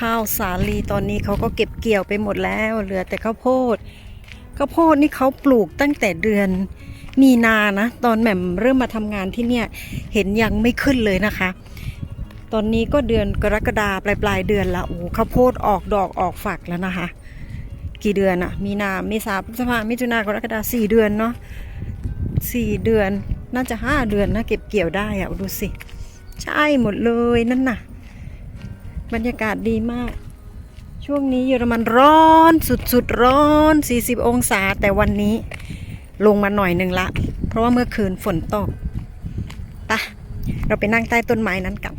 ข้าวสาลีตอนนี้เขาก็เก็บเกี่ยวไปหมดแล้ว เหลือแต่ข้าวโพดข้าวโพดนี่เขาปลูกตั้งแต่เดือนมีนานะ ตอนแหม่มเริ่มมาทำงานที่เนี่ยเห็นยังไม่ขึ้นเลยนะคะ ตอนนี้ก็เดือนกรกฎาปลายปลายเดือนละโอ้ข้าวโพดออกดอกออกฝักแล้วนะคะ กี่เดือนอะมีนาเมษาพฤษภามิถุนากรกฎาสี่เดือนเนาะสี่เดือนน่าจะห้าเดือนนะเก็บเกี่ยวได้อะดูสิ ใช่หมดเลยนั่นน่ะ บรรยากาศดีมาก ช่วงนี้เยอรมันร้อนสุดๆร้อน 40 องศา แต่วันนี้ลงมาหน่อยหนึ่งละ เพราะว่าเมื่อคืนฝนตกไปะเราไปนั่งใต้ต้นไม้นั้นกัน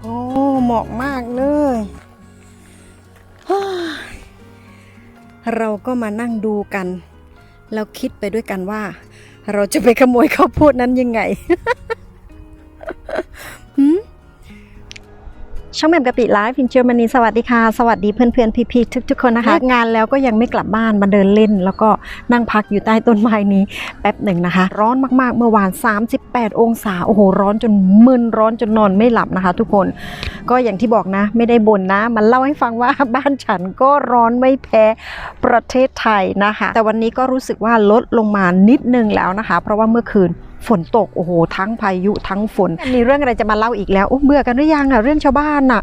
โอ้เหมาะมากเลยฮ้าย เราก็มานั่งดูกัน แล้วคิดไปด้วยกันว่า เราจะไปขโมยข้าวโพดนั้นยังไง ช่องแหม่มกะปิไลฟ์ฟินเชอร์มานีสวัสดีค่ะ สวัสดีเพื่อนๆพี่ๆทุกๆคนนะคะเลิกงานแล้วก็ยังไม่กลับบ้านมาเดินเล่น แล้วก็นั่งพักอยู่ใต้ต้นไม้นี้แป๊บหนึ่งนะคะ ร้อนมากๆเมื่อวาน 38 องศา โอ้โห ร้อนจนมึนร้อนจนนอนไม่หลับนะคะ ทุกคนก็อย่างที่บอกนะ ไม่ได้บ่นนะ มันเล่าให้ฟังว่าบ้านฉันก็ร้อนไม่แพ้ประเทศไทยนะคะ แต่วันนี้ก็รู้สึกว่าลดลงมานิดนึงแล้วนะคะ เพราะว่าเมื่อคืน ฝนตกโอ้โหทั้งพายุทั้งฝนมีเรื่องอะไรจะมาเล่าอีกแล้วโอ้เบื่อกันหรือยังอะเรื่องชาวบ้านน่ะ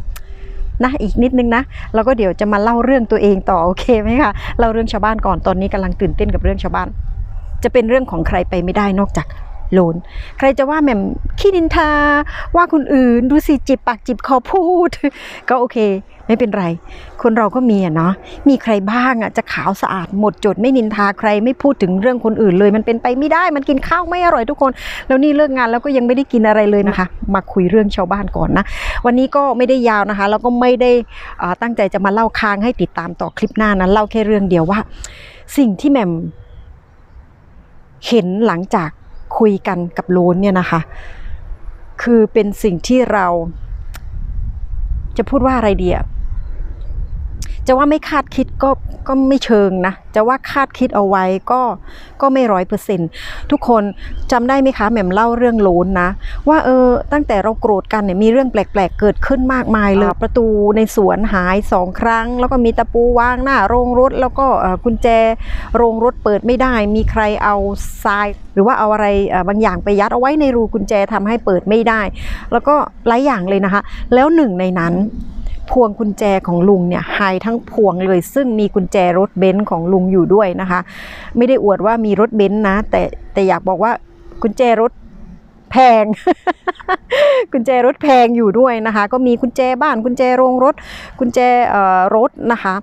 นะอีกนิดนึงนะแล้วก็เดี๋ยวจะมาเล่าเรื่องตัวเองต่อโอเคไหมคะเล่าเรื่องชาวบ้านก่อนตอนนี้กำลังตื่นเต้นกับเรื่องชาวบ้าน จะเป็นเรื่องของใครไปไม่ได้นอกจาก โลน ใครจะว่าแหม่มขี้นินทา ว่าคนอื่นดูสิจิบปากจิบคอพูด ก็โอเค ไม่เป็นไร คนเราก็มีอะเนาะมีใครบ้างอะจะขาวสะอาดหมดจดไม่นินทาใครไม่พูดถึงเรื่องคนอื่นเลย มันเป็นไปไม่ได้มันกินข้าวไม่อร่อยทุกคน แล้วนี่เลิกงานแล้วก็ยังไม่ได้กินอะไรเลยนะคะ มาคุยเรื่องชาวบ้านก่อนนะ วันนี้ก็ไม่ได้ยาวนะคะ แล้วก็ไม่ได้เอ่อตั้งใจจะมาเล่าค้างให้ติดตามต่อคลิปหน้านะเล่าแค่เรื่องเดียวว่า สิ่งที่แหม่มเห็นหลังจาก คุยกันกับโลนเนี่ยนะคะ คือเป็นสิ่งที่เราจะพูดว่าอะไรเดีย จะว่าไม่คาดคิดก็ก็ไม่เชิงนะ จะว่าคาดคิดเอาไว้ก็ก็ไม่ร้อยเปอร์เซ็นทุกคนจำได้ไหมคะแหม่มเล่าเรื่องโลนนะ ว่าเออตั้งแต่เราโกรธกันเนี่ยมีเรื่องแปลก ๆ เกิดขึ้นมากมายเลยประตูในสวนหายสองครั้ง แล้วก็มีตะปูวางหน้าโรงรถ แล้วก็เอ่อกุญแจโรงรถเปิดไม่ได้ มีใครเอาทราย หรือว่าเอาอะไรเอ่อบางอย่างไปยัดเอาไว้ในรูกุญแจทำให้เปิดไม่ได้ แล้วก็หลายอย่างเลยนะคะ แล้วหนึ่งในนั้น พวงกุญแจของลุงเนี่ยหายทั้งพวงเลย ซึ่งมีกุญแจรถเบนซ์ของลุงอยู่ด้วยนะคะ ไม่ได้อวดว่ามีรถเบนซ์นะ แต่แต่อยากบอกว่ากุญแจรถแพง กุญแจรถแพงอยู่ด้วยนะคะ ก็มีกุญแจบ้านกุญแจโรงรถ กุญแจเอ่อรถนะคะ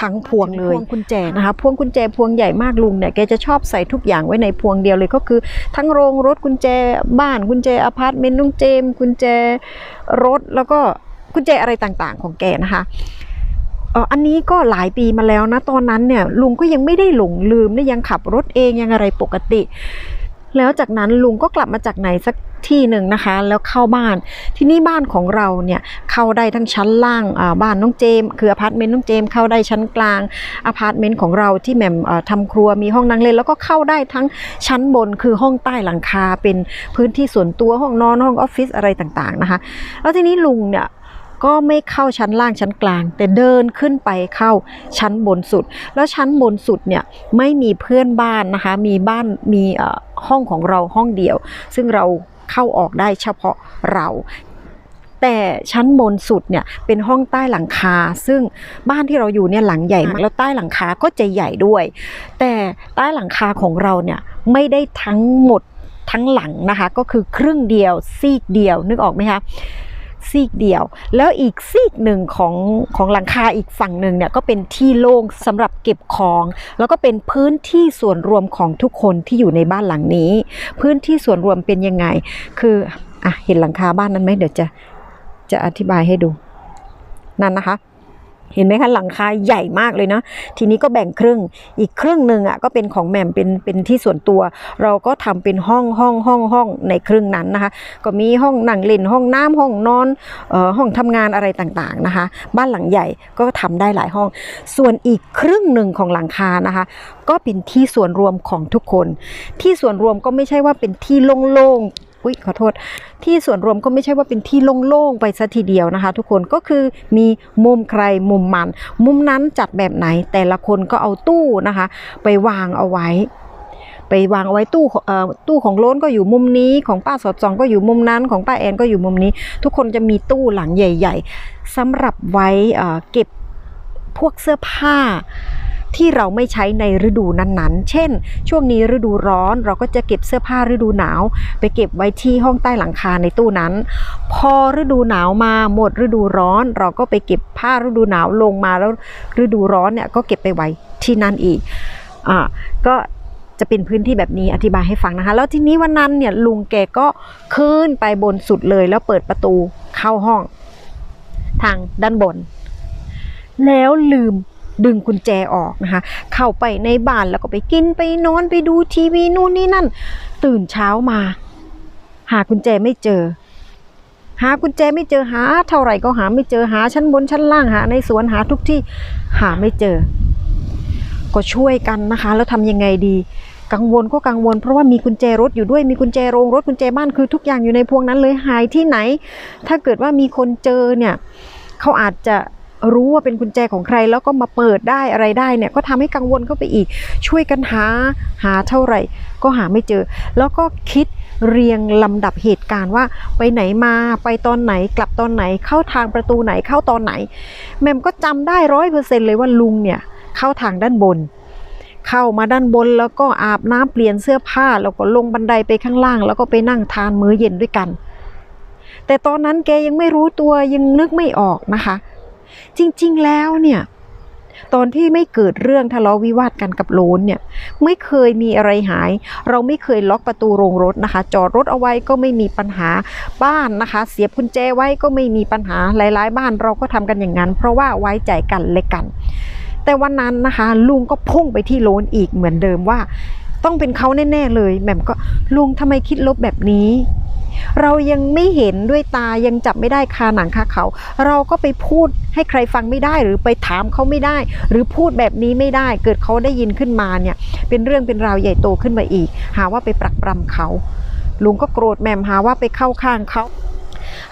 ทั้งพวงเลยพวงกุญแจนะคะพวงกุญแจพวงใหญ่มากลุงเนี่ยแกจะชอบใส่ทุกอย่างไว้ในพวงเดียวเลยก็คือ ทั้งโรงรถกุญแจบ้านกุญแจอพาร์ตเมนต์ลุงเจมส์กุญแจรถแล้วก็ กุญแจอะไรต่างๆ ของแกนะคะอันนี้ก็หลายปีมาแล้วนะตอนนั้นเนี่ยลุงก็ยังไม่ได้หลงลืมนะยังขับรถเองยังอะไรปกติ แล้วจากนั้นลุงก็กลับมาจากไหนสักที่หนึ่งนะคะ แล้วเข้าบ้านที่นี่บ้านของเราเนี่ยเข้าได้ทั้งชั้นล่างบ้านน้องเจม คืออพาร์ตเมนต์น้องเจมเข้าได้ชั้นกลางอพาร์ตเมนต์ของเราที่แหม่มเอ่อทำครัวมีห้องนั่งเล่นแล้วก็เข้าได้ทั้งชั้นบนคือห้องใต้หลังคาเป็นพื้นที่ส่วนตัวห้องนอนห้องออฟฟิศอะไรต่างๆนะคะ แล้วทีนี้ลุงเนี่ย ก็ไม่เข้าชั้นล่างชั้นกลาง แต่เดินขึ้นไปเข้าชั้นบนสุด แล้วชั้นบนสุดเนี่ยไม่มีเพื่อนบ้านนะคะ มีบ้านมีเอ่อห้องของเราห้องเดียว ซึ่งเราเข้าออกได้เฉพาะเราแต่ชั้นบนสุดเนี่ยเป็นห้องใต้หลังคา ซึ่งบ้านที่เราอยู่เนี่ยหลังใหญ่มากแล้วใต้หลังคาก็จะใหญ่ด้วย แต่ใต้หลังคาของเราเนี่ยไม่ได้ทั้งหมดทั้งหลังนะคะ ก็คือครึ่งเดียวซีกเดียวนึกออกไหมคะ ซีกเดียว แล้วอีกซีกหนึ่งของของหลังคาอีกฝั่งหนึ่งเนี่ยก็เป็นที่โล่งสำหรับเก็บของ แล้วก็เป็นพื้นที่ส่วนรวมของทุกคนที่อยู่ในบ้านหลังนี้ พื้นที่ส่วนรวมเป็นยังไง คืออะเห็นหลังคาบ้านนั้นไหมเดี๋ยวจะจะอธิบายให้ดูนั่นนะคะ เห็นไหมคะหลังคาใหญ่มากเลยนะ ทีนี้ก็แบ่งครึ่งอีกครึ่งหนึ่งอะก็เป็นของแหม่มเป็นเป็นที่ส่วนตัว เราก็ทำเป็นห้องห้องห้องห้องในครึ่งนั้นนะคะ ก็มีห้องนั่งเล่นห้องน้ำห้องนอนเอ่อห้องทำงานอะไรต่างๆนะคะ บ้านหลังใหญ่ก็ทำได้หลายห้อง ส่วนอีกครึ่งหนึ่งของหลังคานะคะ ก็เป็นที่ส่วนรวมของทุกคน ที่ส่วนรวมก็ไม่ใช่ว่าเป็นที่โล่งๆ อุ้ยขอโทษ ที่ส่วนรวมก็ไม่ใช่ว่าเป็นที่โล่งๆไปซะทีเดียวนะคะ ทุกคนก็คือมีมุมใครมุมมัน มุมนั้นจัดแบบไหนแต่ละคนก็เอาตู้นะคะ ไปวางเอาไว้ไปวางเอาไว้ตู้ตู้ของโล้นก็อยู่มุมนี้ของป้าสอดสองก็อยู่มุมนั้นของป้าแอนก็อยู่มุมนี้ ทุกคนจะมีตู้หลังใหญ่ ๆสำหรับไว้เก็บพวกเสื้อผ้า ที่เราไม่ใช้ในฤดูนั้นๆ เช่น ช่วงนี้ฤดูร้อนเราก็จะเก็บเสื้อผ้าฤดูหนาว ไปเก็บไว้ที่ห้องใต้หลังคาในตู้นั้น พอฤดูหนาวมาหมดฤดูร้อน เราก็ไปเก็บผ้าฤดูหนาวลงมาแล้วฤดูร้อนเนี่ยก็เก็บไปไว้ที่นั่นอีกอ่าก็จะเป็นพื้นที่แบบนี้อธิบายให้ฟังนะคะ แล้วทีนี้วันนั้นเนี่ยลุงแกก็ขึ้นไปบนสุดเลยแล้วเปิดประตูเข้าห้อง ทางด้านบน แล้วลืม ดึงกุญแจออกนะคะ เข้าไปในบ้านแล้วก็ไปกินไปนอนไปดูทีวีนู่นนี่นั่น ตื่นเช้ามา หากุญแจไม่เจอ หากุญแจไม่เจอหา เท่าไหร่ก็หาไม่เจอหาชั้นบนชั้นล่างหาในสวนหาทุกที่หาไม่เจอ ก็ช่วยกันนะคะ แล้วทำยังไงดีกังวลก็กังวลเพราะว่ามีกุญแจรถอยู่ด้วยมีกุญแจโรงรถกุญแจบ้านคือทุกอย่างอยู่ในพวงนั้นเลยหายที่ไหน ถ้าเกิดว่ามีคนเจอเนี่ยเขาอาจจะ รู้ว่าเป็นกุญแจของใครแล้วก็มาเปิดได้อะไรได้เนี่ยก็ทำให้กังวลเข้าไปอีก ช่วยกันหาหาเท่าไหร่ ก็หาไม่เจอ แล้วก็คิดเรียงลำดับเหตุการณ์ว่าไปไหนมาไปตอนไหนกลับตอนไหนเข้าทางประตูไหนเข้าตอนไหน แม่มก็จำได้ร้อยเปอร์เซ็นเลยว่าลุงเนี่ยเข้าทางด้านบน เข้ามาด้านบนแล้วก็อาบน้ำเปลี่ยนเสื้อผ้าแล้วก็ลงบันไดไปข้างล่าง แล้วก็ไปนั่งทานมื้อเย็นด้วยกัน แต่ตอนนั้นแกยังไม่รู้ตัวยังนึกไม่ออกนะคะ จริง ๆ แล้วเนี่ยตอนที่ไม่เกิดเรื่องทะเลาะวิวาทกันกับโลนเนี่ยไม่เคยมีอะไรหาย เราไม่เคยล็อกประตูโรงรถนะคะ จอดรถเอาไว้ก็ไม่มีปัญหาบ้านนะคะ เสียบกุญแจไว้ก็ไม่มีปัญหาหลาย ๆ บ้านเราก็ทำกันอย่างนั้น เพราะว่าไว้ใจกันและกัน แต่วันนั้นนะคะลุงก็พุ่งไปที่โลนอีกเหมือนเดิมว่า ต้องเป็นเขาแน่ ๆ เลยแหม่มก็ลุงทำไมคิดลบแบบนี้ เรายังไม่เห็นด้วยตายังจับไม่ได้คาหนังคาเขา เราก็ไปพูดให้ใครฟังไม่ได้หรือไปถามเขาไม่ได้ หรือพูดแบบนี้ไม่ได้ เกิดเขาได้ยินขึ้นมาเนี่ยเป็นเรื่องเป็นราวใหญ่โตขึ้นมาอีก หาว่าไปปรักปรำเขาลุงก็โกรธแหม่มหาว่าไปเข้าข้างเขา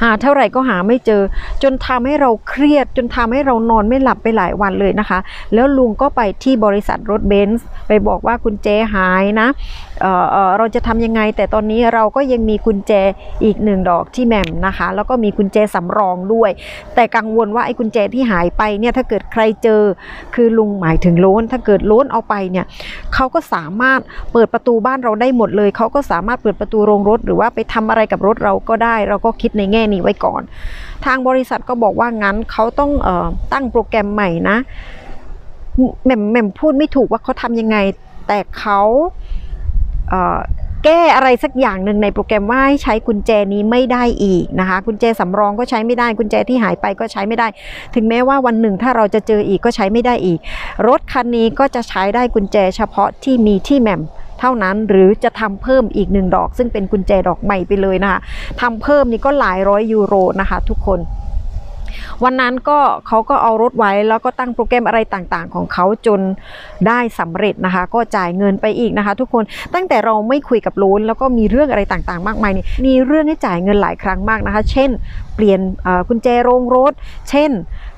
หาเท่าไหร่ก็หาไม่เจอ จนทำให้เราเครียด จนทำให้เรานอนไม่หลับไปหลายวันเลยนะคะ แล้วลุงก็ไปที่บริษัทรถเบนซ์ไปบอกว่ากุญแจหายนะเเเราจะทำยังไง แต่ตอนนี้เราก็ยังมีกุญแจอีกหนึ่งดอกที่แหม่มนะคะ แล้วก็มีกุญแจสำรองด้วย แต่กังวลว่าไอ้กุญแจที่หายไปเนี่ยถ้าเกิดใครเจอ คือลุงหมายถึงโล้นถ้าเกิดโล้นเอาไปเนี่ยเขาก็สามารถเปิดประตูบ้านเราได้หมดเลยเขาก็สามารถเปิดประตูโรงรถ หรือว่าไปทำอะไรกับรถเราก็ได้ เราก็คิดในแง่นี้ไว้ก่อน ทางบริษัทก็บอกว่างั้นเขาต้องออตั้งโปรแกรมใหม่นะแหม่มแหม่มพูดไม่ถูกว่าเขาทำยังไง แต่เขาเแก้อะไรสักอย่างหนึ่งในโปรแกรมว่าให้ใช้กุญแจนี้ไม่ได้อีกนะคะกุญแจสำรองก็ใช้ไม่ได้กุญแจที่หายไปก็ใช้ไม่ได้ ถึงแม้ว่าวันหนึ่งถ้าเราจะเจออีกก็ใช้ไม่ได้อีก รถคันนี้ก็จะใช้ได้กุญแจเฉพาะที่มีที่แหม่ม เท่านั้นหรือจะทำเพิ่มอีกหนึ่งดอก ซึ่งเป็นกุญแจดอกใหม่ไปเลยนะคะทำเพิ่มนี่ก็หลายร้อยยูโรนะคะทุกคนวันนั้นก็เขาก็เอารถไว้แล้วก็ตั้งโปรแกรมอะไรต่างๆ ของเขาจนได้สำเร็จนะคะ ก็จ่ายเงินไปอีกนะคะ ทุกคนตั้งแต่เราไม่คุยกับโลนแล้วก็มีเรื่องอะไรต่างๆ มากมายนี่มีเรื่องให้จ่ายเงินหลายครั้งมากนะคะ เช่น เปลี่ยนกุญแจโรงรถ เช่น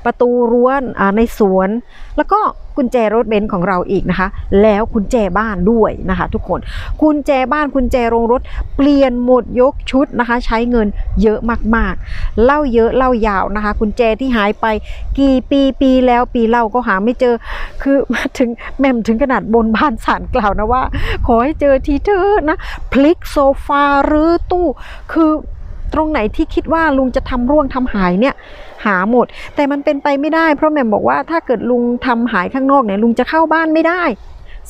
ประตูรั้วในสวน แล้วก็กุญแจรถเบนซ์ของเราอีกนะคะ แล้วกุญแจบ้านด้วยนะคะ ทุกคนกุญแจบ้านกุญแจโรงรถ เปลี่ยนหมดยกชุดนะคะ ใช้เงินเยอะมากๆ เล่าเยอะเล่ายาวนะคะกุญแจที่หายไปกี่ปีปีแล้วปีเล่าก็หาไม่เจอ คือมาถึงแม่มถึงขนาดบนบ้านสารกล่าวนะว่า ขอให้เจอทีเถอะนะพลิกโซฟาหรือตู้ คือตรงไหนที่คิดว่าลุงจะทำร่วงทำหายเนี่ย หาหมด แต่มันเป็นไปไม่ได้ เพราะแหม่มบอกว่าถ้าเกิดลุงทำหายข้างนอกเนี่ยลุงจะเข้าบ้านไม่ได้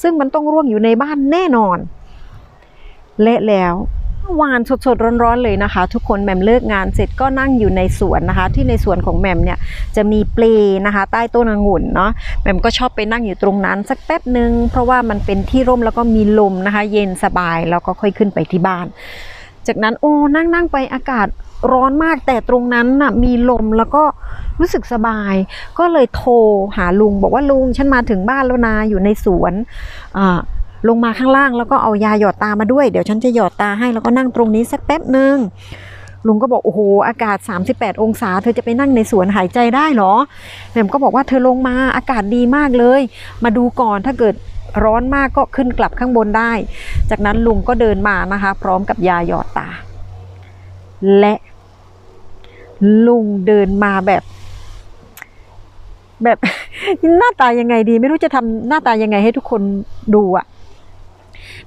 ซึ่งมันต้องร่วงอยู่ในบ้านแน่นอนเละแล้ววานสดๆร้อนๆเลยนะคะ ทุกคนแหม่มเลิกงานเสร็จก็นั่งอยู่ในสวนนะคะ ที่ในสวนของแหม่มเนี่ยจะมีเปลนะคะ ใต้ต้นองุ่นเนาะแหม่มก็ชอบไปนั่งอยู่ตรงนั้น สักแป๊บหนึ่งเพราะว่ามันเป็นที่ร่มแล้วก็มีลมนะคะ เย็นสบายแล้วก็ค่อยขึ้นไปที่บ้าน จากนั้นโอ้นั่งนั่งไปอากาศ ร้อนมากแต่ตรงนั้นน่ะมีลมแล้วก็รู้สึกสบาย ก็เลยโทรหาลุงบอกว่าลุงฉันมาถึงบ้านแล้วนะอยู่ในสวนลงมาข้างล่างแล้วก็เอายาหยอดตามาด้วย เดี๋ยวฉันจะหยอดตาให้แล้วก็นั่งตรงนี้สักแป๊บหนึ่งลุงก็บอกโอ้โหอากาศ 38 องศา เธอจะไปนั่งในสวนหายใจได้เหรอแหม่มก็บอกว่าเธอลงมาอากาศดีมากเลย มาดูก่อนถ้าเกิดร้อนมากก็ขึ้นกลับข้างบนได้ จากนั้นลุงก็เดินมานะคะ พร้อมกับยาหยอดตา และ ลุงเดินมาแบบ แบบหน้าตายังไงดี ไม่รู้จะทำหน้าตายังไงให้ทุกคนดูอะ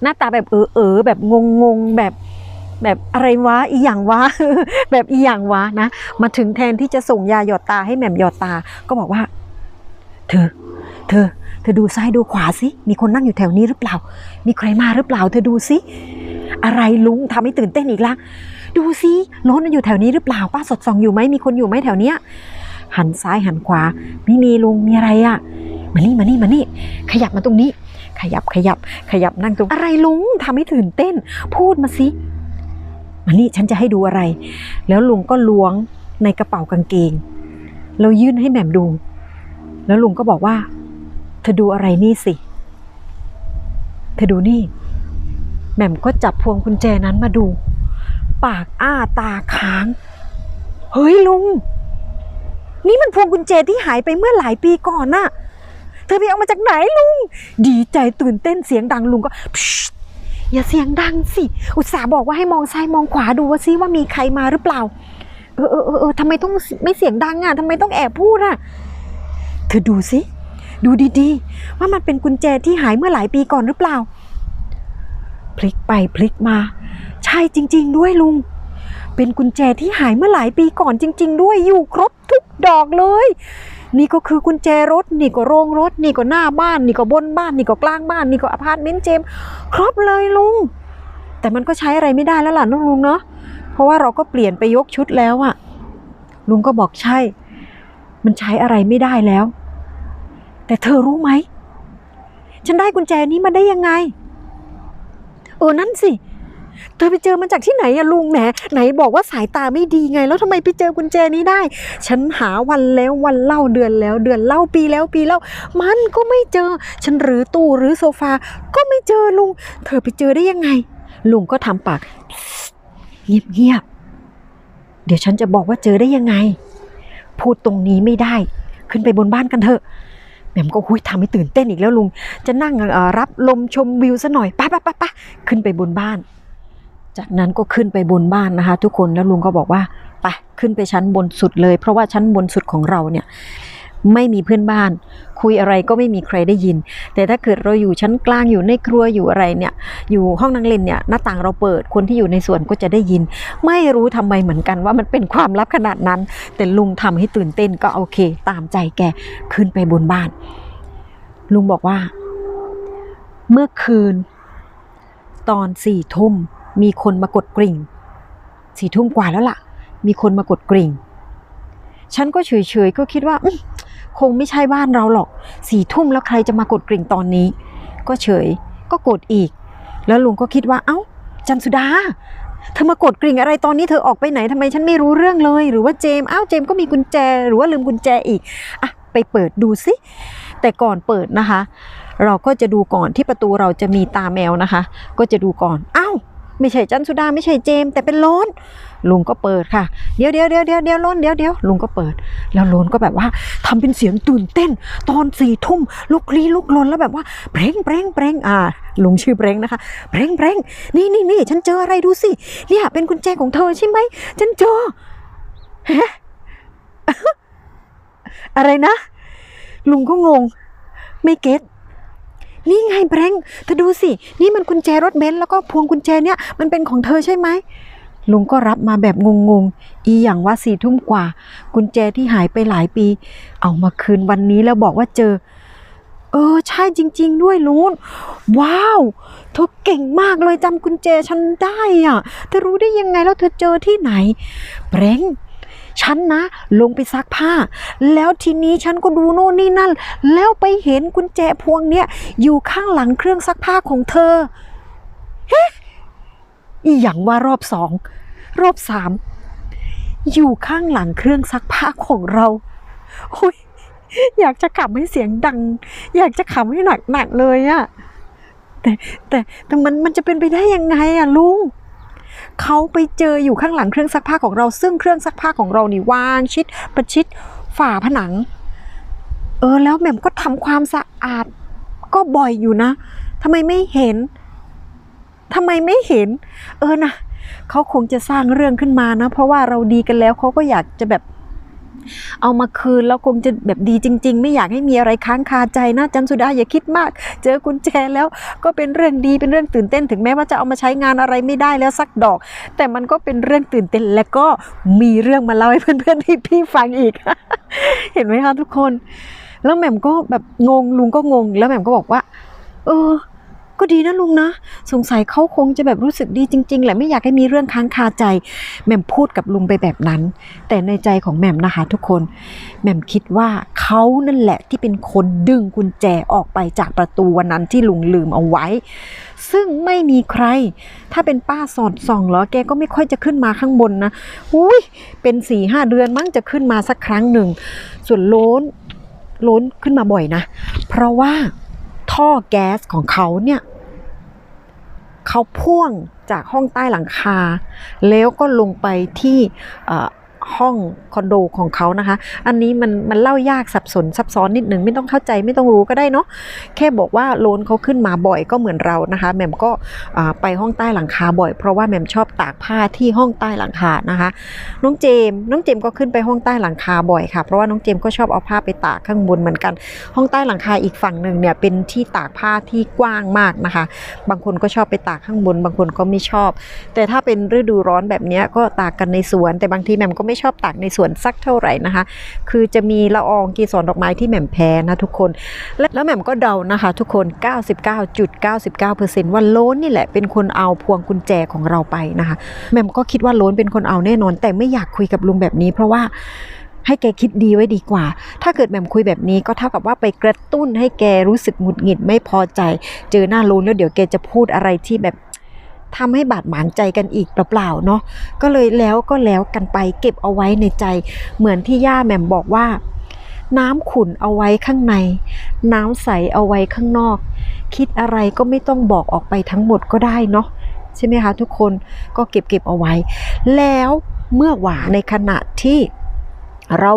หน้าตาแบบเออเออแบบงงงๆแบบแบบอะไรวะอีหยังวะแบบอีหยังวะนะมาถึงแทนที่จะส่งยาหยอดตาให้แหม่มหยอดตา ก็บอกว่า เธอ เธอ เธอดูซ้ายดูขวาสิมีคนนั่งอยู่แถวนี้หรือเปล่า มีใครมาหรือเปล่า เธอดูสิอะไรลุงทำให้ตื่นเต้นอีกละ ดูสิรถมันอยู่แถวนี้หรือเปล่าป้าสดส่องอยู่ไหมมีคนอยู่ไหมแถวเนี้ยหันซ้ายหันขวา ไม่มีลุงมีอะไรอะ่ะมานี่มานี่มานี่ขยับมาตรงนี้ ขยับขยับ ขยับนั่งตรงอะไรลุงทำให้ตื่นเต้น พูดมาสิมานี่ฉันจะให้ดูอะไร แล้วลุงก็ล้วงในกระเป๋ากางเกงแล้วยื่นให้แหม่มดู แล้วลุงก็บอกว่า เธอดูอะไรนี่สิ เธอดูนี่ แหม่มก็จับพวงกุญแจนั้นมาดู ปากอ้าตาค้าง เฮ้ยลุง นี่มันพวงกุญแจที่หายไปเมื่อหลายปีก่อนน่ะ เธอไปเอามาจากไหนลุง ดีใจตื่นเต้นเสียงดังลุงก็อย่าเสียงดังสิ อุตส่าห์บอกว่าให้มองซ้ายมองขวาดูว่าซิว่ามีใครมาหรือเปล่า เออเออเออทำไมต้องไม่เสียงดังอะทำไมต้องแอบพูดอะ เธอดูสิ ดูดีๆ ว่ามันเป็นกุญแจที่หายเมื่อหลายปีก่อนหรือเปล่า พลิกไปพลิกมา ช่จริง ๆ ด้วยลุง เป็นกุญแจที่หายเมื่อหลายปีก่อนจริง ๆ ด้วยอยู่ครบทุกดอกเลย นี่ก็คือกุญแจรถ นี่ก็โรงรถ นี่ก็หน้าบ้าน นี่ก็บนบ้าน นี่ก็กลางบ้าน นี่ก็อพาร์ตเมนต์เจมครบเลยลุง แต่มันก็ใช้อะไรไม่ได้แล้วล่ะน้องลุงเนาะเพราะว่าเราก็เปลี่ยนไปยกชุดแล้วอะลุงก็บอกใช่ มันใช้อะไรไม่ได้แล้ว แต่เธอรู้ไหม ฉันได้กุญแจนี้มาได้ยังไง เออนั่นสิเเธอไปเจอมันจากที่ไหนอะลุงแหมไหนบอกว่าสายตาไม่ดีไง แล้วทำไมไปเจอกุญแจนี้ได้ ฉันหาวันแล้ววันเล่าเดือนแล้วเดือนเล่าปีแล้วปีเล่ามันก็ไม่เจอ ฉันหรือตู้หรือโซฟา ก็ไม่เจอลุง เธอไปเจอได้ยังไง ลุงก็ทำปากเงียบเงียบๆเดี๋ยวฉันจะบอกว่าเจอได้ยังไง พูดตรงนี้ไม่ได้ ขึ้นไปบนบ้านกันเถอะแหม่มก็หุยทำให้ตื่นเต้นอีกแล้วลุง จะนั่งรับลมชมวิวซะหน่อยป้าป้าป้าป้าขึ้นไปบนบ้าน จากนั้นก็ขึ้นไปบนบ้านนะคะ ทุกคนแล้วลุงก็บอกว่าไปขึ้นไปชั้นบนสุดเลย เพราะว่าชั้นบนสุดของเราเนี่ยไม่มีเพื่อนบ้าน คุยอะไรก็ไม่มีใครได้ยิน แต่ถ้าเกิดเราอยู่ชั้นกลางอยู่ในครัวอยู่อะไรเนี่ย อยู่ห้องนั่งเล่นเนี่ยหน้าต่างเราเปิดคนที่อยู่ในสวนก็จะได้ยิน ไม่รู้ทำไมเหมือนกันว่ามันเป็นความลับขนาดนั้น แต่ลุงทำให้ตื่นเต้นก็โอเค ตามใจแกขึ้นไปบนบ้าน ลุงบอกว่า เมื่อคืน ตอนสี่ทุ่ม มีคนมากดกริ่งสี่ทุ่มกว่าแล้วล่ะ มีคนมากดกริ่ง ฉันก็เฉยๆ ก็คิดว่าคงไม่ใช่บ้านเราหรอกสี่ทุ่มแล้วใครจะมากดกริ่งตอนนี้ ก็เฉยก็กดอีก แล้วลุงก็คิดว่าเอ้า จันสุดา เธอมากดกริ่งอะไรตอนนี้เธอออกไปไหนทำไมฉันไม่รู้เรื่องเลย หรือว่าเจมส์อ้าวเจมก็มีกุญแจ หรือว่าลืมกุญแจอีกอะไปเปิดดูสิแต่ก่อนเปิดนะคะ เราก็จะดูก่อนที่ประตูเราจะมีตาแมวนะคะ ก็จะดูก่อนอ้าว ไม่ใช่จันสุดาไม่ใช่เจม แต่เป็นโลนลุงก็เปิดค่ะเดี๋ยวเดี๋ยวเดี๋ยวเดี๋ยวเดี๋ยวโลนเดี๋ยวเดี๋ยวลุงก็เปิด แล้วโลนก็แบบว่าทำเป็นเสียงตื่นเต้น ตอนสี่ทุ่มลุกลี้ลุกลนแล้วแบบว่าเปร่งเปร่งเปร่งอ่าลุงชื่อเปร่งนะคะเปร่งเปร่งนี่นี่นี่ฉันเจออะไรดูสิเนี่ยเป็นกุญแจของเธอใช่ไหมฉันเจอฮะอะไรนะ ลุงก็งง ไม่เก็ต นี่ไงเปร่งเธอดูสิ นี่มันกุญแจรถเบนซ์แล้วก็พวงกุญแจเนี่ยมันเป็นของเธอใช่ไหมลุงก็รับมาแบบงงๆ อีอย่างว่าสี่ทุ่มกว่า กุญแจที่หายไปหลายปี เอามาคืนวันนี้แล้วบอกว่าเจอ เออ ใช่จริง ๆ ด้วยลุงว้าว เธอเก่งมากเลยจำกุญแจฉันได้อะ เธอรู้ได้ยังไงแล้วเธอเจอที่ไหนเบรง ฉันนะลงไปซักผ้า แล้วทีนี้ฉันก็ดูโน่นนี่นั่น แล้วไปเห็นกุญแจพวงเนี้ยอยู่ข้างหลังเครื่องซักผ้าของเธอเฮ้อีหยังว่ารอบสอง รอบสามอยู่ข้างหลังเครื่องซักผ้าของเราโอ้ยอยากจะขำให้เสียงดัง อยากจะขำให้หนักๆเลยอะแต่แต่แต่มันมันจะเป็นไปได้ยังไงอะลุง เขาไปเจออยู่ข้างหลังเครื่องซักผ้าของเราซึ่งเครื่องซักผ้าของเรานี่วางชิดประชิดฝาผนัง เออแล้วแหม่มก็ทำความสะอาดก็บ่อยอยู่นะทำไมไม่เห็นทำไมไม่เห็น เออนะเขาคงจะสร้างเรื่องขึ้นมานะ เพราะว่าเราดีกันแล้วเขาก็อยากจะแบบ เอามาคืนแล้วคงจะแบบดีจริง ๆ ไม่อยากให้มีอะไรค้างคาใจนะจันสุดาอย่าคิดมาก เจอกุญแจแล้วก็เป็นเรื่องดีเป็นเรื่องตื่นเต้น ถึงแม้ว่าจะเอามาใช้งานอะไรไม่ได้แล้วสักดอก แต่มันก็เป็นเรื่องตื่นเต้นและก็มีเรื่องมาเล่าให้เพื่อนๆที่พี่ฟังอีก เห็นไหมคะทุกคน แล้วแหม่มก็แบบงงลุงก็งง แล้วแหม่มก็บอกว่า เออ ก็ดีนะลุงนะ สงสัยเขาคงจะแบบรู้สึกดีจริง ๆ แหละไม่อยากให้มีเรื่องค้างคาใจแหม่มพูดกับลุงไปแบบนั้น แต่ในใจของแหม่มนะคะทุกคนแหม่มคิดว่าเขานั่นแหละที่เป็นคนดึงกุญแจออกไปจากประตูวันนั้นที่ลุงลืมเอาไว้ ซึ่งไม่มีใคร ถ้าเป็นป้าสอดส่องเหรอแกก็ไม่ค่อยจะขึ้นมาข้างบนนะอุ้ยเป็นสี่ห้าเดือนมั้งจะขึ้นมาสักครั้งหนึ่งส่วนโล้นล้นขึ้นมาบ่อยนะ เพราะว่า ท่อแก๊สของเขาเนี่ยเขาพ่วงจากห้องใต้หลังคา แล้วก็ลงไปที่ ห้องคอนโดของเขานะคะ อันนี้มันมันเล่ายากสับสนซับซ้อนนิดหนึ่งไม่ต้องเข้าใจไม่ต้องรู้ก็ได้เนาะแค่บอกว่าโลนเขาขึ้นมาบ่อยก็เหมือนเรานะคะแหม่มก็ไปห้องใต้หลังคาบ่อยเพราะว่าแหม่มชอบตากผ้าที่ห้องใต้หลังคานะคะน้องเจมส์น้องเจมส์ก็ขึ้นไปห้องใต้หลังคาบ่อยค่ะเพราะว่าน้องเจมส์ก็ชอบเอาผ้าไปตากข้างบนเหมือนกัน ห้องใต้หลังคาอีกฝั่งหนึ่งเนี่ยเป็นที่ตากผ้าที่กว้างมากนะคะ บางคนก็ชอบไปตากข้างบน บางคนก็ไม่ชอบ แต่ถ้าเป็นฤดูร้อนแบบนี้ก็ตากกันในสวน แต่บางทีแหม่มก็ไม่ชอบตากในสวนสักเท่าไหร่นะคะ คือจะมีละอองกีสรดอกไม้ที่แหม่มแพ้นะทุกคนและแล้วแหม่มก็เดานะคะ ทุกคน 99.99%ว่าโล้นนี่แหละเป็นคนเอาพวงกุญแจของเราไปนะคะแหม่มก็คิดว่าโล้นเป็นคนเอาแน่นอน แต่ไม่อยากคุยกับลุงแบบนี้ เพราะว่าให้แกคิดดีไว้ดีกว่า ถ้าเกิดแหม่มคุยแบบนี้ก็เท่ากับว่าไปกระตุ้นให้แกรู้สึกหงุดหงิดไม่พอใจ เจอหน้าโล้นแล้วเดี๋ยวแกจะพูดอะไรที่แบบ ทำให้บาดหมางใจกันอีกเปล่าๆเนาะก็เลยแล้วก็แล้วกันไปเก็บเอาไว้ในใจ เหมือนที่ย่าแหม่มบอกว่า น้ำขุ่นเอาไว้ข้างใน น้ำใสเอาไว้ข้างนอก คิดอะไรก็ไม่ต้องบอกออกไปทั้งหมดก็ได้เนาะใช่ไหมคะทุกคนก็เก็บเก็บเอาไว้ แล้วเมื่อหว่าในขณะที่ เรา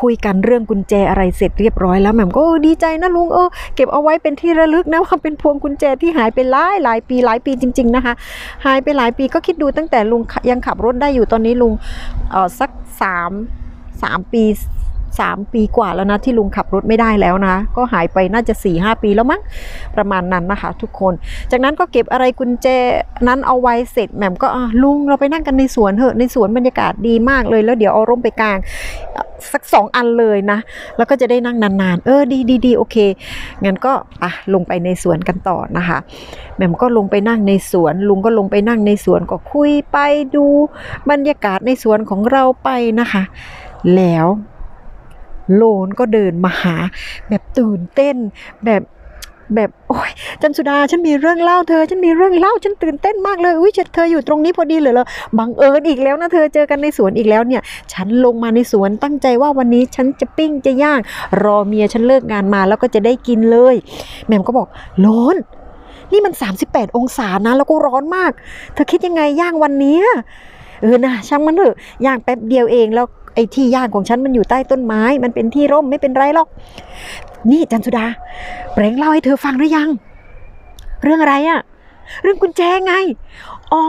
คุยกันเรื่องกุญแจอะไรเสร็จเรียบร้อยแล้วแหม่มก็ดีใจนะลุงเออเก็บเอาไว้เป็นที่ระลึกนะว่าเป็นพวงกุญแจที่หายไปหลายหลายปีหลายปีจริง ๆนะคะ หายไปหลายปีก็คิดดูตั้งแต่ลุงยังขับรถได้อยู่ตอนนี้ลุงเออสักสามสามปี สามปีกว่าแล้วนะที่ลุงขับรถไม่ได้แล้วนะ ก็หายไปน่าจะสี่ห้าปีแล้วมั้งประมาณนั้นนะคะ ทุกคน จากนั้นก็เก็บอะไรกุญแจนั้นเอาไว้เสร็จแหม่มก็ลุงเราไปนั่งกันในสวนเถอะในสวนบรรยากาศดีมากเลยแล้วเดี๋ยวเอาร่มไปกลางสักสองอันเลยนะ แล้วก็จะได้นั่งนานๆ เออดีดีดีโอเค งั้นก็อะลงไปในสวนกันต่อนะคะแหม่มก็ลงไปนั่งในสวน ลุงก็ลงไปนั่งในสวนก็คุยไปดูบรรยากาศในสวนของเราไปนะคะ แล้ว โลนก็เดินมาหา แบบตื่นเต้น แบบแบบโอ้ยจันสุดาฉันมีเรื่องเล่าเธอ ฉันมีเรื่องเล่าฉันตื่นเต้นมากเลยอุ้ยเธออยู่ตรงนี้พอดีเลยเหรอบังเอิญอีกแล้วนะเธอเจอกันในสวนอีกแล้วเนี่ย ฉันลงมาในสวนตั้งใจว่าวันนี้ฉันจะปิ้งจะย่าง รอเมียฉันเลิกงานมาแล้วก็จะได้กินเลย แม่มก็บอกโลนนี่มัน 38 องศานะแล้วก็ร้อนมาก เธอคิดยังไงย่างวันนี้เออนะช่างมันเถอะย่างแป๊บเดียวเองแล้ว ไอ้ที่ย่างของฉันมันอยู่ใต้ต้นไม้ มันเป็นที่ร่มไม่เป็นไรหรอก นี่จันสุดาเปรงเล่าให้เธอฟังหรือยัง เรื่องอะไรอะ เรื่องกุญแจไง อ๋อ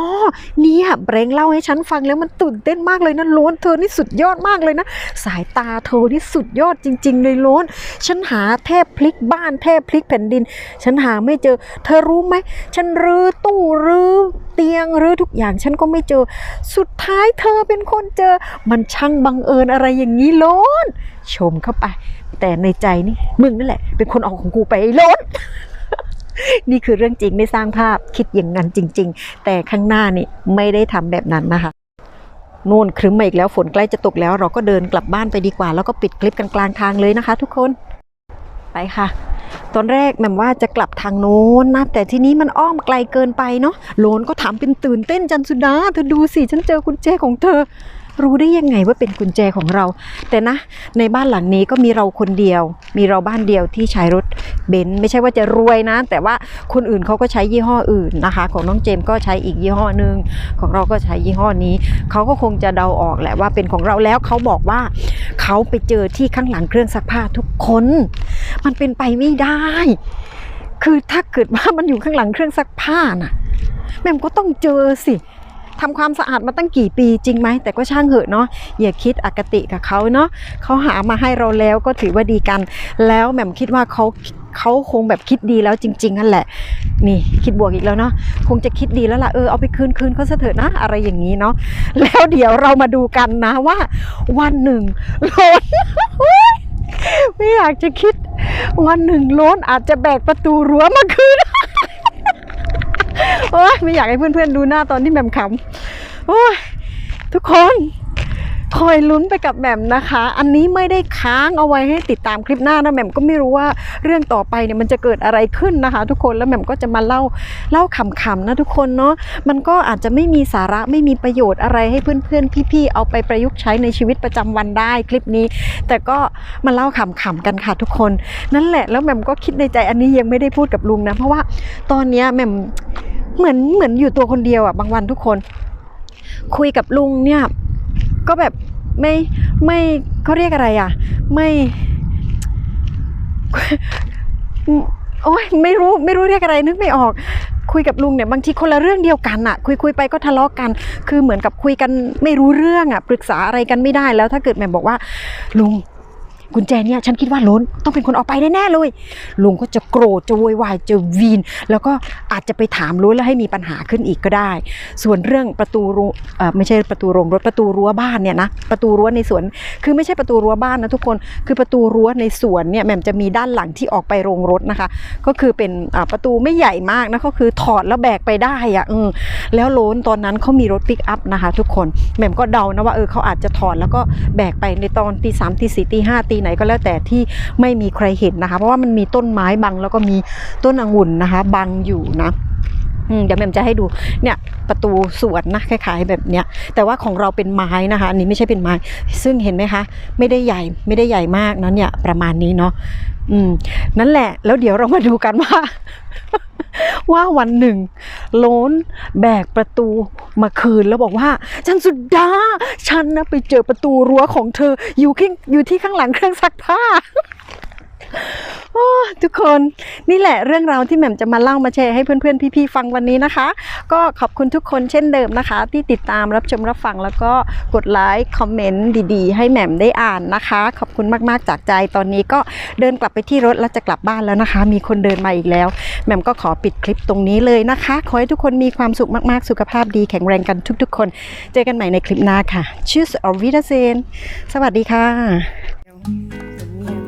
เนี่ยเบรงเล่าให้ฉันฟังแล้วมันตื่นเต้นมากเลยนะโล้นเธอนี่สุดยอดมากเลยนะ สายตาเธอนี่สุดยอดจริง ๆ เลยโล้นฉันหาแทบพลิกบ้านแทบพลิกแผ่นดิน ฉันหาไม่เจอ เธอรู้ไหม ฉันรื้อตู้รื้อเตียงรื้อทุกอย่างฉันก็ไม่เจอ สุดท้ายเธอเป็นคนเจอ มันช่างบังเอิญอะไรอย่างนี้โล้นชมเข้าไป แต่ในใจนี่มึงนั่นแหละ เป็นคนเอาของกูไปโล้น นี่คือเรื่องจริงไม่สร้างภาพคิดอย่างนั้นจริง ๆ แต่ข้างหน้านี่ไม่ได้ทำแบบนั้นนะคะนู่นครึ้มมาอีกแล้วฝนใกล้จะตกแล้วเราก็เดินกลับบ้านไปดีกว่า แล้วก็ปิดคลิปกันกลางทางเลยนะคะ ทุกคนไปค่ะ ตอนแรกแหม่มว่าจะกลับทางโน้นนะแต่ที่นี้มันอ้อมไกลเกินไปเนาะโหลนก็ถามเป็นตื่นเต้นจันสุดาเธอดูสิฉันเจอกุญแจของเธอ รู้ได้ยังไงว่าเป็นกุญแจของเรา แต่นะในบ้านหลังนี้ก็มีเราคนเดียว มีเราบ้านเดียวที่ใช้รถเบนซ์ไม่ใช่ว่าจะรวยนะ แต่ว่าคนอื่นเขาก็ใช้ยี่ห้ออื่นนะคะ ของน้องเจมส์ก็ใช้อีกยี่ห้อหนึ่งของเราก็ใช้ยี่ห้อนี้เขาก็คงจะเดาออกแหละว่าเป็นของเราแล้วเขาบอกว่าเขาไปเจอที่ข้างหลังเครื่องซักผ้าทุกคน มันเป็นไปไม่ได้ คือถ้าเกิดว่ามันอยู่ข้างหลังเครื่องซักผ้าน่ะแม่มก็ต้องเจอสิ ทำความสะอาดมาตั้งกี่ปีจริงไหม แต่ก็ช่างเหอะเนาะอย่าคิดอคติกับเขาเนาะเขาหามาให้เราแล้วก็ถือว่าดีกัน แล้วแหม่มคิดว่าเขาเขาคงแบบคิดดีแล้วจริง ๆ นั่นแหละ นี่คิดบวกอีกแล้วเนาะคงจะคิดดีแล้วล่ะเออเอาไปคืนคืนเขาเถอะนะ อะไรอย่างนี้เนาะแล้วเดี๋ยวเรามาดูกันนะว่า วันหนึ่งโล้นไม่อยากจะคิด วันหนึ่งโล้นอาจจะแบกประตูรั้วมาคืน โอ้ยไม่อยากให้เพื่อนๆดูหน้าตอนที่แหม่มขำโอ้ยทุกคนคอยลุ้นไปกับแหม่มนะคะ อันนี้ไม่ได้ค้างเอาไว้ให้ติดตามคลิปหน้านะแหม่มก็ไม่รู้ว่าเรื่องต่อไปเนี่ยมันจะเกิดอะไรขึ้นนะคะ ทุกคนแล้วแหม่มก็จะมาเล่าเล่าขำๆนะทุกคนเนาะมันก็อาจจะไม่มีสาระไม่มีประโยชน์อะไรให้เพื่อนๆ พี่ๆเอาไปประยุกต์ใช้ในชีวิตประจำวันได้คลิปนี้ แต่ก็มาเล่าขำๆกันค่ะทุกคน นั่นแหละแล้วแหม่มก็คิดในใจอันนี้ยังไม่ได้พูดกับลุงนะเพราะว่าตอนนี้แหม่ม เหมือนเหมือนอยู่ตัวคนเดียวอะบางวันทุกคน คุยกับลุงเนี่ย ก็แบบไม่ไม่เขาเรียกอะไรอะ ไม่โอ้ยไม่รู้ไม่รู้เรียกอะไรนึกไม่ออก คุยกับลุงเนี่ยบางทีคนละเรื่องเดียวกันอะคุยคุยไปก็ทะเลาะกัน คือเหมือนกับคุยกันไม่รู้เรื่องอะปรึกษาอะไรกันไม่ได้แล้วถ้าเกิดแม่บอกว่าลุง กุญแจเนี่ยฉันคิดว่าล้นต้องเป็นคนเอาไปแน่ๆเลยลุงก็จะโกรธจะโวยวายจะวีน แล้วก็อาจจะไปถามรู้แล้วให้มีปัญหาขึ้นอีกก็ได้ ส่วนเรื่องประตูรั้วไม่ใช่ประตูโรงรถประตูรั้วบ้านเนี่ยนะประตูรั้วในสวนคือไม่ใช่ประตูรั้วบ้านนะทุกคนคือประตูรั้วในสวนเนี่ยแหม่มจะมีด้านหลังที่ออกไปโรงรถนะคะ ก็คือเป็นประตูไม่ใหญ่มากนะก็คือถอดแล้วแบกไปได้อะเออแล้วล้นตอนนั้นเขามีรถปิกอัพนะคะ ทุกคนแหม่มก็เดานะว่าเออเขาอาจจะถอดแล้วก็แบกไปในตอนตีสามตีสี่ตีห้าตีไหนก็แล้วแต่ที่ไม่มีใครเห็นนะคะ เพราะว่ามันมีต้นไม้บังแล้วก็มีต้นองุ่นนะคะ บังอยู่นะเดี๋ยวแม่มจะให้ดูเนี่ยประตูสวนนะคล้ายๆแบบเนี้ยแต่ว่าของเราเป็นไม้นะคะอันนี้ไม่ใช่เป็นไม้ ซึ่งเห็นไหมคะ ไม่ได้ใหญ่ไม่ได้ใหญ่มากนะเนี่ยประมาณนี้เนาะ อืม นั่นแหละ แล้วเดี๋ยวเรามาดูกันว่า ว่าวันหนึ่งโล้นแบกประตูมาคืนแล้วบอกว่าจันสุดา ฉันนะไปเจอประตูรั้วของเธอ อยู่ที่อยู่ที่ข้างหลังเครื่องซักผ้า โอ้ทุกคนนี่แหละเรื่องราวที่แหม่มจะมาเล่ามาแชร์ให้เพื่อนๆพี่ๆฟังวันนี้นะคะ ก็ขอบคุณทุกคนเช่นเดิมนะคะ ที่ติดตามรับชมรับฟังแล้วก็กดไลค์คอมเมนต์ดีๆ ให้แหม่มได้อ่านนะคะ ขอบคุณมากๆจากใจตอนนี้ก็เดินกลับไปที่รถแล้วจะกลับบ้านแล้วนะคะ มีคนเดินมาอีกแล้วแหม่มก็ขอปิดคลิปตรงนี้เลยนะคะขอให้ทุกคนมีความสุขมากๆสุขภาพดีแข็งแรงกันทุก ๆ คน เจอกันใหม่ในคลิปหน้าค่ะชื่อออวิดาเซนสวัสดีค่ะ